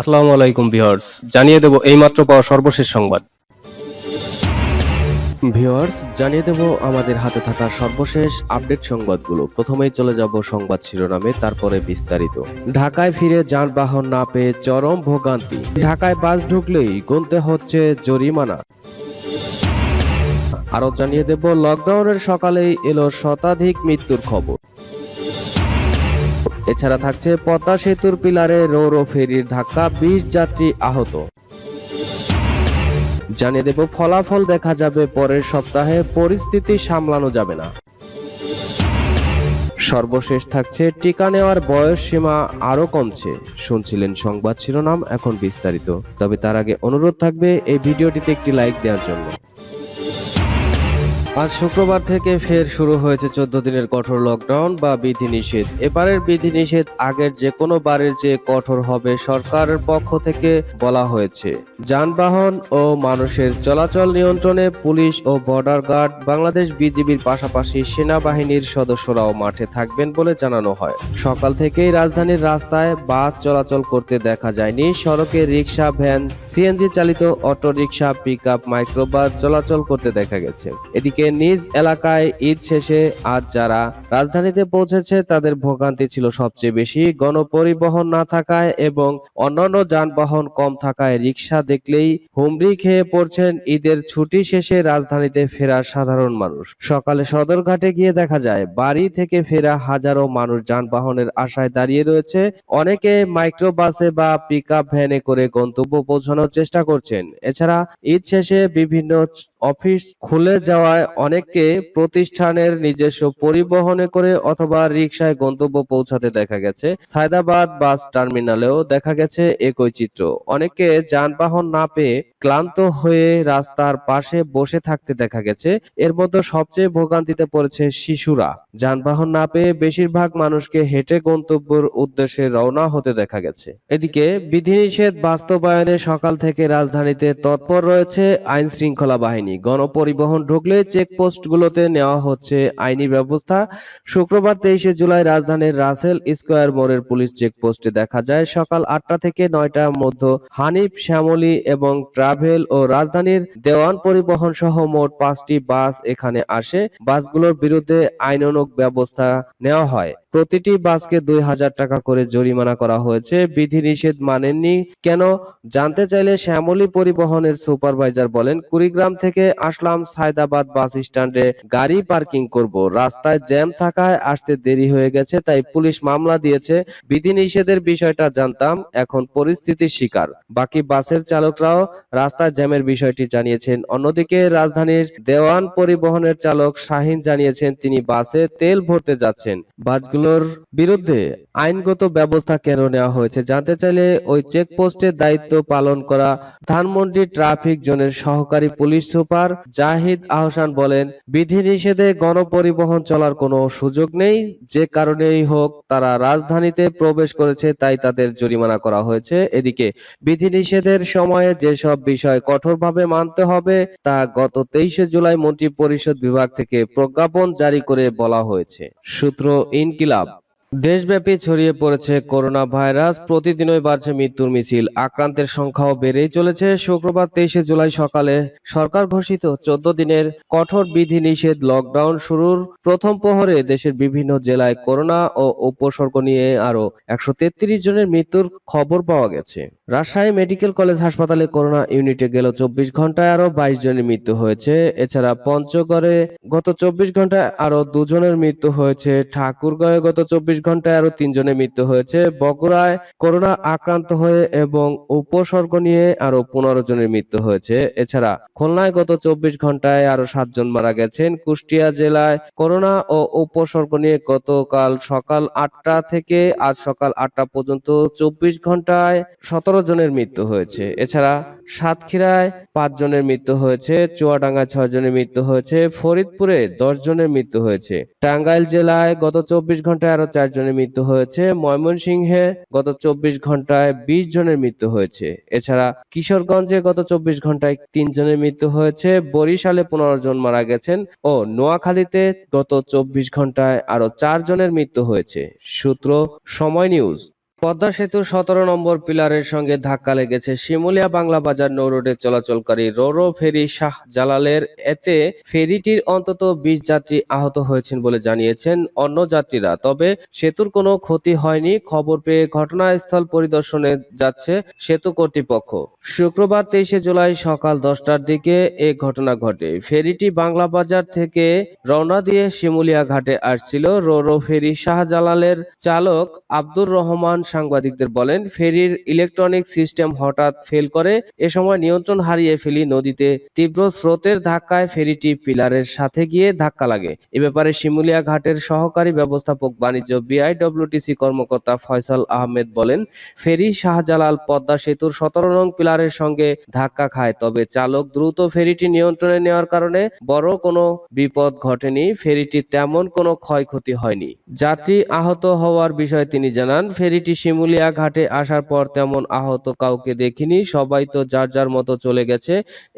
আসসালামু আলাইকুম ভিউয়ার্স, জানিয়ে দেব এইমাত্র পাওয়া সর্বশেষ সংবাদ। ভিউয়ার্স, জানিয়ে দেব আমাদের হাতে থাকা সর্বশেষ আপডেট সংবাদগুলো। প্রথমেই চলে যাব সংবাদ শিরোনামে, তারপরে বিস্তারিত। ঢাকায় ফিরে যানবাহন না পেয়ে চরম ভোগান্তি। ঢাকায় বাস ঢুকলেই গুনতে হচ্ছে জরিমানা। আরও জানিয়ে দেব, লকডাউনের সকালেই এলো শতাধিক মৃত্যুর খবর। এছাড়া থাকছে পদ্মা সেতুর পিলারে রৌরো ফেরির ধাক্কা, বিশ যাত্রী আহত। জানিয়ে দেব, ফলাফল দেখা যাবে পরের সপ্তাহে, পরিস্থিতি সামলানো যাবে না। সর্বশেষ থাকছে, টিকা নেওয়ার বয়স সীমা আরও কমছে। শুনছিলেন সংবাদ শিরোনাম, এখন বিস্তারিত। তবে তার আগে অনুরোধ থাকবে, এই ভিডিওটিতে একটি লাইক দেওয়ার জন্য। আজ শুক্রবার থেকে ফের শুরু হয়েছে চোদ্দ দিনের কঠোর লকডাউন বা বিধিনিষেধ। এবারের বিধিনিষেধ আগের যে কোনো বারের চেয়ে কঠোর হবে সরকারের পক্ষ থেকে বলা হয়েছে। যানবাহন ও মানুষের চলাচল নিয়ন্ত্রণে পুলিশ ও বর্ডার গার্ড বাংলাদেশ বিজিবির পাশাপাশি সেনাবাহিনীর সদস্যরাও মাঠে থাকবেন বলে জানানো হয়। সকাল থেকেই রাজধানীর রাস্তায় বাস চলাচল করতে দেখা যায়নি। সড়কে রিক্সা ভ্যান, সিএনজি চালিত auto rickshaw pick up microbus চলাচল করতে দেখা গেছে। এদিকে নিজ এলাকায় ঈদ শেষে আজ যারা রাজধানীতে পৌঁছেছে, তাদের ভোগান্তি ছিল সবচেয়ে বেশি। গণপরিবহন না থাকায় এবং অন্যান্য যানবাহন কম থাকায় রিক্সা দেখলেই হুমড়ি খেয়ে পড়ছেন ঈদের ছুটি শেষে রাজধানীতে ফেরা সাধারণ মানুষ। সকালে সদরঘাটে গিয়ে দেখা যায়, বাড়ি থেকে ফেরা হাজারো মানুষ যানবাহনের আশায় দাঁড়িয়ে রয়েছে। অনেকে মাইক্রোবাসে বা পিক ভ্যানে করে গন্তব্য পৌঁছানোর চেষ্টা করছেন। এছাড়া ঈদ শেষে বিভিন্ন অফিস খুলে যাওয়ায় অনেককে প্রতিষ্ঠানের নিজস্ব পরিবহনে করে অথবা রিক্সায় গন্তব্য পৌঁছাতে দেখা গেছে। সায়দাবাদ বাস টার্মিনালেও দেখা গেছে একই চিত্র। অনেকে যানবাহন না পেয়ে ক্লান্ত হয়ে রাস্তার পাশে বসে থাকতে দেখা গেছে। এর মধ্যে সবচেয়ে ভোগান্তিতে পড়েছে শিশুরা। যানবাহন না পেয়ে বেশিরভাগ মানুষকে হেঁটে গন্তব্যের উদ্দেশ্যে রওনা হতে দেখা গেছে। এদিকে বিধিনিষেধ বাস্তবায়নে সকাল থেকে রাজধানীতে তৎপর রয়েছে আইন শৃঙ্খলা বাহিনী। গণপরিবহন ঢুকলে চেকপোস্টগুলোতে নেওয়া হচ্ছে আইনি ব্যবস্থা। শুক্রবার তেইশে জুলাই রাজধানীর রাসেল স্কোয়ার মোড়ের পুলিশ চেকপোস্টে দেখা যায়, সকাল আটটা থেকে নয়টার মধ্যে হানিফ, শ্যামলী এবং ট্রাভেল ও রাজধানীর দেওয়ান পরিবহন সহ মোট পাঁচটি বাস এখানে আসে। বাসগুলোর বিরুদ্ধে আইনানুগ ব্যবস্থা নেওয়া হয়। প্রতিটি বাসকে দুই হাজার টাকা করে জরিমানা করা হয়েছে। বিধিনিষেধ মানেননি। কেন? জানতে চাইলে শ্যামলী পরিবহনের সুপারভাইজার বলেন, কুড়িগ্রাম থেকে আসলাম সায়দাবাদ বাস স্ট্যান্ডে, গাড়ি পার্কিং করব। রাস্তায় জ্যাম থাকায় আসতে দেরি হয়ে গেছে, তাই পুলিশ মামলা দিয়েছে। বিধিনিষেধের বিষয়টা জানতাম, এখন পরিস্থিতির শিকার। বাকি বাসের চালকরাও রাস্তায় জ্যামের বিষয়টি জানিয়েছেন। অন্যদিকে রাজধানীর দেওয়ান পরিবহনের চালক শাহিন জানিয়েছেন, তিনি বাসে তেল ভরতে যাচ্ছেন। বাসগুলোর বিরুদ্ধে আইনগত ব্যবস্থা কেন নেওয়া হয়েছে জানতে চাইলে ওই চেকপোস্টের দায়িত্ব পালন করা ধানমন্ডি ট্রাফিক জোনের সহকারী পুলিশ সুপার জাহিদ আহসান বলেন, বিধিনিষেধে গণপরিবহন চলার কোনো সুযোগ নেই, যে কারণেই হোক তারা রাজধানীতে প্রবেশ করেছে তাই তাদের জরিমানা করা হয়েছে। এদিকে বিধিনিষেধের সময়ে যেসব বিষয় কঠোরভাবে মানতে হবে তা গত তেইশে জুলাই মন্ত্রী পরিষদ বিভাগ থেকে প্রজ্ঞাপন জারি করে বলা হয়েছে। সূত্র खिलाफ দেশব্যাপী ছড়িয়ে পড়েছে করোনা ভাইরাস প্রতিদিনই বাড়ছে মৃত্যুর মিছিল। আক্রান্তের সংখ্যাও বেড়েই চলেছে। শুক্রবার তেইশে জুলাই সকালে সরকার ঘোষিত চোদ্দ দিনের কঠোর বিধি নিষেধ লকডাউন শুরুর প্রথম প্রহরে দেশের বিভিন্ন জেলায় করোনা ও উপসর্গ নিয়ে আরও একশো জনের মৃত্যুর খবর পাওয়া গেছে। রাজশাহী মেডিকেল কলেজ হাসপাতালে করোনা ইউনিটে গেল চব্বিশ ঘন্টায় আরও বাইশ জনের মৃত্যু হয়েছে। এছাড়া পঞ্চগড়ে গত চব্বিশ ঘন্টায় আরও দুজনের মৃত্যু হয়েছে। ঠাকুরগাঁয়ে গত চব্বিশ ঘন্টায় আরও তিনজনের মৃত্যু হয়েছে। বগুড়ায় করোনা আক্রান্ত হয়ে এবং উপসর্গ নিয়ে আরও পনেরো জনের মৃত্যু হয়েছে। এছাড়া খুলনায় গত চব্বিশ ঘন্টায় আরও সাতজন মারা গেছেন। কুষ্টিয়া জেলায় করোনা ও উপসর্গ নিয়ে গতকাল সকাল আটটা থেকে আজ সকাল আটটা পর্যন্ত চব্বিশ ঘন্টায় সতেরো জনের মৃত্যু হয়েছে। এছাড়া সাতক্ষীরায় পাঁচ জনের মৃত্যু হয়েছে, চুয়াডাঙ্গায় ছয় জনের মৃত্যু হয়েছে, ফরিদপুরে দশ জনের মৃত্যু হয়েছে। টাঙ্গাইল জেলায় গত চব্বিশ ঘন্টায় আরও চার জনের মৃত্যু হয়েছে, ময়মনসিংহে গত চব্বিশ ঘন্টায় বিশ জনের মৃত্যু হয়েছে। এছাড়া কিশোরগঞ্জে গত চব্বিশ ঘন্টায় তিন জনের মৃত্যু হয়েছে, বরিশালে পনেরো জন মারা গেছেন ও নোয়াখালীতে গত চব্বিশ ঘন্টায় আরও চার জনের মৃত্যু হয়েছে। সূত্র সময় নিউজ। পদ্মা সেতুর সতেরো নম্বর পিলারের সঙ্গে ধাক্কা লেগেছে শিমুলিয়া বাংলা বাজার নৌ রোডে চলাচলকারী রোরো ফেরি শাহ জালালের। এতে ফেরিটির অন্তত বিশ যাত্রী আহত হয়েছেন বলে জানিয়েছেন অন্য যাত্রীরা। তবে সেতুর কোনো ক্ষতি হয়নি। খবর পেয়ে ঘটনাস্থল পরিদর্শনে যাচ্ছে সেতু কর্তৃপক্ষ। শুক্রবার তেইশে জুলাই সকাল দশটার দিকে এ ঘটনা ঘটে। ফেরিটি বাংলা বাজার থেকে রওনা দিয়ে শিমুলিয়া ঘাটে আসছিল। রোরো ফেরি শাহজালালের চালক আব্দুর রহমান সাংবাদিকদের বলেন, ফেরির ইলেকট্রনিক সিস্টেম হঠাৎ ফেল করে, এ সময় নিয়ন্ত্রণ হারিয়ে ফেলি নদীতে। তীব্র স্রোতের ধাক্কায় ফেরিটি পিলারের সাথে গিয়ে ধাক্কা লাগে। এ ব্যাপারে শিমুলিয়া ঘাটের সহকারী ব্যবস্থাপক বাণিজ্য বিআইডব্লিউটিসি কর্মকর্তা ফয়সাল আহমেদ বলেন, ফেরি শাহজালাল পদ্মা সেতুর সতেরো নং পিলারের সঙ্গে ধাক্কা খায়, তবে চালক দ্রুত ফেরিটি নিয়ন্ত্রণে নেওয়ার কারণে বড় কোনো বিপদ ঘটেনি। ফেরিটি তেমন কোনো ক্ষয়ক্ষতি হয়নি। যাত্রী আহত হওয়ার বিষয়ে তিনি জানান, ফেরিটি শিমুলিয়া ঘাটে আসার পর তেমন আহত কাউকে দেখিনি। সবাই তো যার যার মতো চলে গেছে।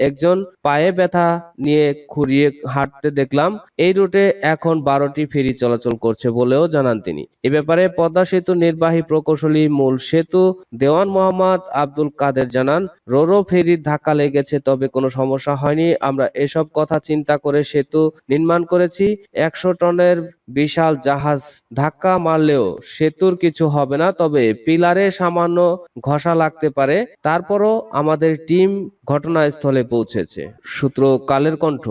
একজন পায়ে ব্যথা নিয়ে খুঁড়িয়ে হাঁটতে দেখলাম। এই রুটে এখন বারোটি ফেরি চলাচল করছে বলেও জানান তিনি। এ ব্যাপারে পদ্মা সেতু নির্বাহী প্রকৌশলী মূল সেতু দেওয়ান মোহাম্মদ আব্দুল কাদের জানান, রোরো ফেরির ধাক্কা লেগেছে তবে কোনো সমস্যা হয়নি। আমরা এসব কথা চিন্তা করে সেতু নির্মাণ করেছি। একশো টনের বিশাল জাহাজ ধাক্কা মারলেও সেতুর কিছু হবে না, তবে পিলারে সামান্য ঘষা লাগতে পারে। তারপরও আমাদের টিম ঘটনাস্থলে পৌঁছেছে। সূত্র কালের কণ্ঠ।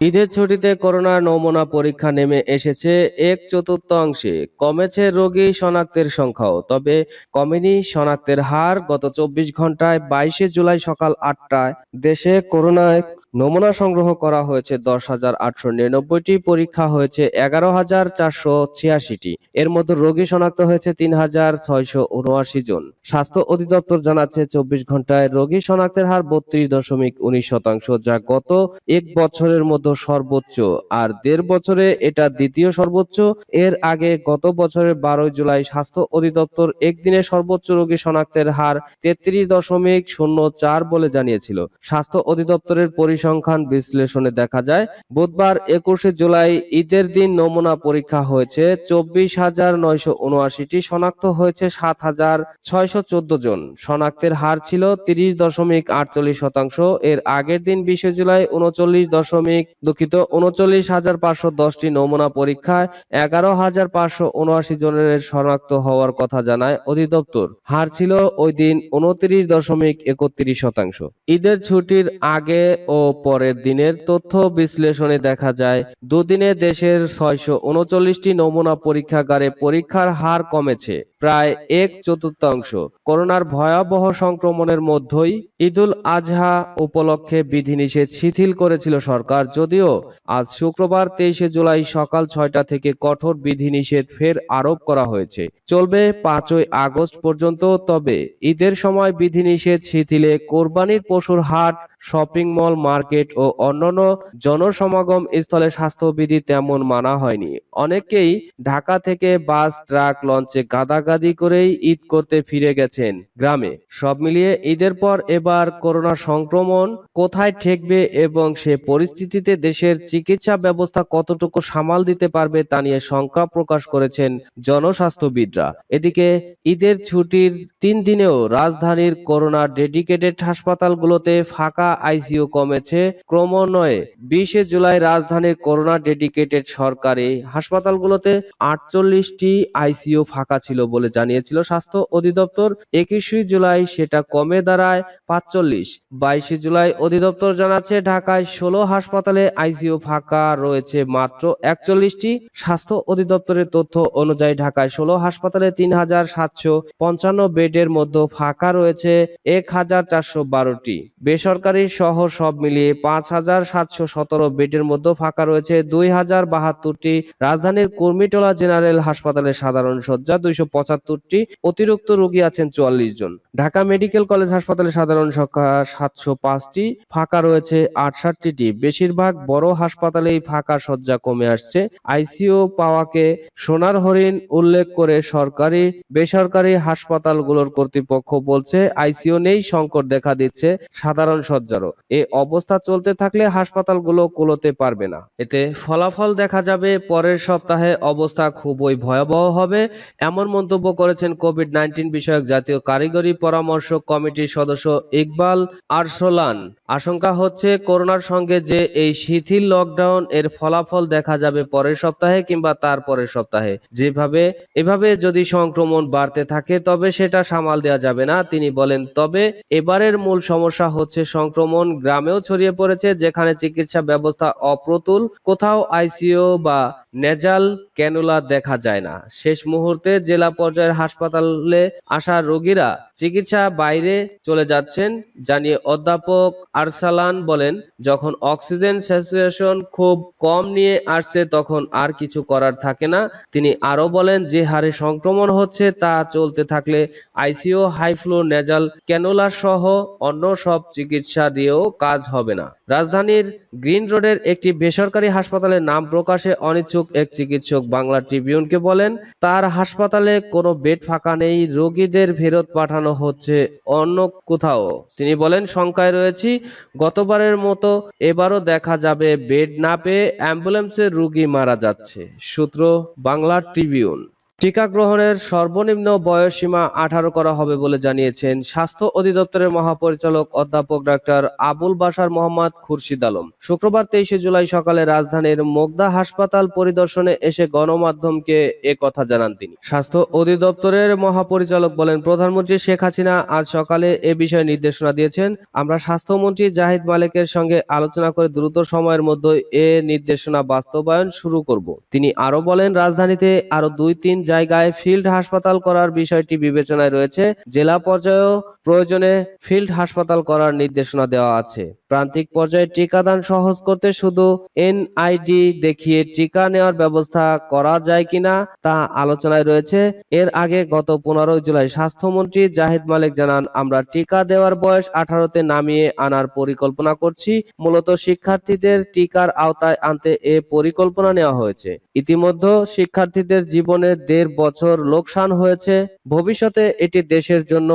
ঈদের ছুটিতে করোনার নমুনা পরীক্ষা নেমে এসেছে এক চতুর্থাংশে কমেছে রোগী শনাক্তের সংখ্যাও, তবে কমেনি শনাক্তের হার। গত চব্বিশ ঘন্টায় বাইশে জুলাই সকাল আটটায় দেশে করোনায় নমুনা সংগ্রহ করা হয়েছে দশ হাজার আটশো নিরানব্বইটি, পরীক্ষা হয়েছে এগারো হাজার চারশো ছিয়াশিটি। এর মধ্যে রোগী শনাক্ত হয়েছে তিন হাজার ছয়শো উনআশি জন। স্বাস্থ্য অধিদপ্তর জানাচ্ছে চব্বিশ ঘন্টায় রোগী শনাক্তের হার বত্রিশ দশমিক উনিশ শতাংশ, যা গত এক বছরের মধ্যে সর্বোচ্চ। আর দেড় বছরে এটা দ্বিতীয় সর্বোচ্চ। এর আগে গত বছরের বারোই জুলাই স্বাস্থ্য অধিদপ্তর একদিনে সর্বোচ্চ রোগী শনাক্তের হার তেত্রিশ দশমিক শূন্য চার বলে জানিয়েছিল। স্বাস্থ্য অধিদপ্তরের পরিসংখ্যান বিশ্লেষণে দেখা যায়, বুধবার একুশে জুলাই ঈদের দিন নমুনা পরীক্ষা হয়েছে, চব্বিশ হাজার নয়শো উনআশিটি, শনাক্ত হয়েছে সাত হাজার ছয়শো চোদ্দ জন। শনাক্তের হার ছিল তিরিশ দশমিক আটচল্লিশ শতাংশ, এর আগের দিন বিশে জুলাই উনচল্লিশ দশমিক দুঃখিত, উনচল্লিশ হাজার পাঁচশো দশটি নমুনা পরীক্ষায় এগারো হাজার পাঁচশো উনআশি জনের শনাক্ত হওয়ার কথা জানায় অধিদপ্তর। হার ছিল ওই দিন উনত্রিশ দশমিক একত্রিশ শতাংশ। ঈদের ছুটির আগে ও পরের দিনের তথ্য বিশ্লেষণে দেখা যায়, দুদিনে দেশের ছয়শো উনচল্লিশটি নমুনা পরীক্ষাগারে পরীক্ষার হার কমেছে। প্রায় এক চতুর্থাংশ। করোনার ভয়াবহ সংক্রমণের মধ্যেই ঈদুল আজহা উপলক্ষে বিধিনিষেধ শিথিল করেছিল সরকার, যদিও আজ শুক্রবার তেইশে জুলাই সকাল ছয়টা থেকে কঠোর বিধিনিষেধ ফের আরোপ করা হয়েছে। চলবে পাঁচই আগস্ট পর্যন্ত, তবে ঈদের সময় বিধিনিষেধ শিথিলে কোরবানির পশুর হাট, শপিং মল, মার্কেট ও অন্যান্য জনসমাগম স্থলে স্বাস্থ্যবিধি তেমন মানা হয়নি। অনেকেই ঢাকা থেকে বাস, ট্রাক, লঞ্চে গাদাগাদি করেই ঈদ করতে ফিরে গেছেন গ্রামে। সব মিলিয়ে ঈদের পর এবার করোনা সংক্রমণ কোথায় ঠেকবে এবং সে পরিস্থিতিতে দেশের চিকিৎসা ব্যবস্থা কতটুকু সামাল দিতে পারবে তা নিয়ে শঙ্কা প্রকাশ করেছেন জনস্বাস্থ্যবিদরা। এদিকে ঈদের ছুটির তিন দিনেও রাজধানীর করোনা ডেডিকেটেড হাসপাতালগুলোতে ফাঁকা আইসিইউ কমেছে। ক্রমান্বয়ে বিশে জুলাই রাজধানীর করোনা ডেডিকেটেড সরকারি হাসপাতালগুলোতে আটচল্লিশটি আইসিইউ ফাঁকা ছিল বলে জানিয়েছিল স্বাস্থ্য অধিদপ্তর। একুশে জুলাই সেটা কমে দাঁড়ায় পাঁচচল্লিশ। বাইশে জুলাই অধিদপ্তর জানাচ্ছে ঢাকায় ষোলো হাসপাতালে আইসিইউ ফাঁকা রয়েছে মাত্র একচল্লিশটি। স্বাস্থ্য অধিদপ্তরের তথ্য অনুযায়ী ঢাকায় ষোলো হাসপাতালে তিন হাজার সাতশো পঞ্চান্ন বেডের মধ্যে ফাঁকা রয়েছে এক হাজার চারশো বারোটি। বেসরকারি সহ সব মিলিয়ে পাঁচ হাজার সাতশো সতেরো বেডের মধ্যে ফাঁকা রয়েছে দুই হাজার বাহাত্তরটি। রাজধানীর কুর্মিটোলা জেনারেল হাসপাতালে সাধারণ শয্যা দুইশো পঁচাত্তরটি অতিরিক্ত রোগী আছেন চুয়াল্লিশ জন। ঢাকা মেডিকেল কলেজ হাসপাতালে সাধারণ সংখ্যা সাতশো পাঁচটি, ফাঁকা রয়েছে আটষট্টিটি। বেশিরভাগ বড় হাসপাতালেই ফাঁকা শয্যা কমে আসছে। আইসিইউ পাওয়াকে সোনার হরিণ উল্লেখ করে সরকারি, বেসরকারি হাসপাতালগুলোর কর্তৃপক্ষ বলছে, আইসিইউ নেই, সংকট দেখা দিচ্ছে সাধারণ শয্যারও। এ অবস্থা চলতে থাকলে হাসপাতালগুলো কুলোতে পারবে না। এতে ফলাফল দেখা যাবে, পরের সপ্তাহে অবস্থা খুবই ভয়াবহ হবে, এমন মন্তব্য করেছেন কোভিড নাইন্টিন বিষয়ক জাতীয় কারিগরি পরামর্শ কমিটির সদস্য ইকবাল আরসোলান আশঙ্কা হচ্ছে করোনার সঙ্গে যে এই শিথিল লকডাউন এর ফলাফল দেখা যাবে পরের সপ্তাহে কিংবা তার পরের সপ্তাহে। যেভাবে, এভাবে যদি সংক্রমণ বাড়তে থাকে তবে সেটা সামাল দেওয়া যাবে না, তিনি বলেন। তবে এবারের মূল সমস্যা হচ্ছে সংক্রমণ গ্রামেও ছড়িয়ে পড়েছে, যেখানে চিকিৎসা ব্যবস্থা অপ্রতুল, কোথাও আইসিও বা নেজাল ক্যানুলা দেখা যায় না। শেষ মুহূর্তে জেলা পর্যায়ের হাসপাতালে আসা রোগীরা চিকিৎসা বাইরে চলে যাচ্ছেন জানিয়ে অধ্যাপক আরসালান বলেন, যখন অক্সিজেন স্যাচুরেশন খুব কম নিয়ে আসছে তখন আর কিছু করার থাকে না। তিনি আরও বলেন, যে হারে সংক্রমণ হচ্ছে তা চলতে থাকলে আইসিও হাইফ্লো নেজাল ক্যানোলা সহ অন্য সব চিকিৎসা দিয়েও কাজ হবে না। রাজধানীর গ্রিন রোডের একটি বেসরকারি হাসপাতালের নাম প্রকাশে অনিচ্ছুক এক চিকিৎসক বাংলা ট্রিবিউনকে বলেন, তার হাসপাতালে কোনো বেড ফাঁকা নেই, রোগীদের ফেরত পাঠানো হচ্ছে অন্য কোথাও। তিনি বলেন, শঙ্কায় রয়েছি, গতবারের মতো এবারও দেখা যাবে বেড না পেয়ে অ্যাম্বুলেন্সের রোগী মারা যাচ্ছে। সূত্র বাংলা ট্রিবিউন। টিকা গ্রহণের সর্বনিম্ন বয়সসীমা আঠারো করা হবে বলে জানিয়েছেন স্বাস্থ্য অধিদপ্তরের মহাপরিচালক অধ্যাপক ডাক্তার আবুল বাশার মোহাম্মদ খুরশিদ আলম। শুক্রবার তেইশে জুলাই সকালে রাজধানীর মোগদা হাসপাতাল পরিদর্শনে এসে গণমাধ্যমকে এ কথা জানান তিনি। স্বাস্থ্য অধিদপ্তরের মহাপরিচালক বলেন, প্রধানমন্ত্রী শেখ হাসিনা আজ সকালে এ বিষয়ে নির্দেশনা দিয়েছেন। আমরা স্বাস্থ্যমন্ত্রী জাহিদ মালিকের সঙ্গে আলোচনা করে দ্রুত সময়ের মধ্যে এ নির্দেশনা বাস্তবায়ন শুরু করব। তিনি আরও বলেন, রাজধানীতে আরও দুই তিন জায়গায় ফিল্ড হাসপাতাল করার বিষয়টি বিবেচনায় রয়েছে। জেলা পর্যায়েও প্রয়োজনে ফিল্ড হাসপাতাল করার নির্দেশনা দেওয়া আছে। প্রান্তিক পর্যায়ে টিকাদান সহজ করতে শুধু এনআইডি দেখিয়ে টিকা নেওয়ার ব্যবস্থা করা যায় কিনা তা আলোচনায় রয়েছে। এর আগে গত পনেরোই জুলাই স্বাস্থ্যমন্ত্রী জাহিদ মালিক জানান, আমরা টিকা দেওয়ার বয়স আঠারোতে নামিয়ে আনার পরিকল্পনা করছি। মূলত শিক্ষার্থীদের টিকার আওতায় আনতে এ পরিকল্পনা নেওয়া হয়েছে। ইতিমধ্যে শিক্ষার্থীদের জীবনে দেড় বছর লোকসান হয়েছে। ভবিষ্যতে এটি দেশের জন্য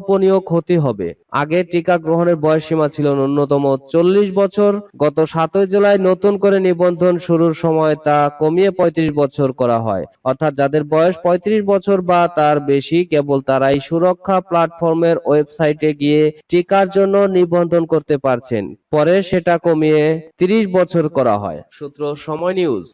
অকল্পনীয় ক্ষতি হবে। আগে টিকা গ্রহণের বয়সসীমা ছিল ন্যূনতম চল্লিশ বছর। গত সাতই জুলাই নতুন করে নিবন্ধন শুরুর সময় তা কমিয়ে পঁয়ত্রিশ বছর করা হয়। অর্থাৎ যাদের বয়স পঁয়ত্রিশ বছর বা তার বেশি, কেবল তারাই সুরক্ষা প্ল্যাটফর্মের ওয়েবসাইটে গিয়ে টিকার জন্য নিবন্ধন করতে পারছেন। পরে সেটা কমিয়ে তিরিশ বছর করা হয়। সূত্র সময় নিউজ।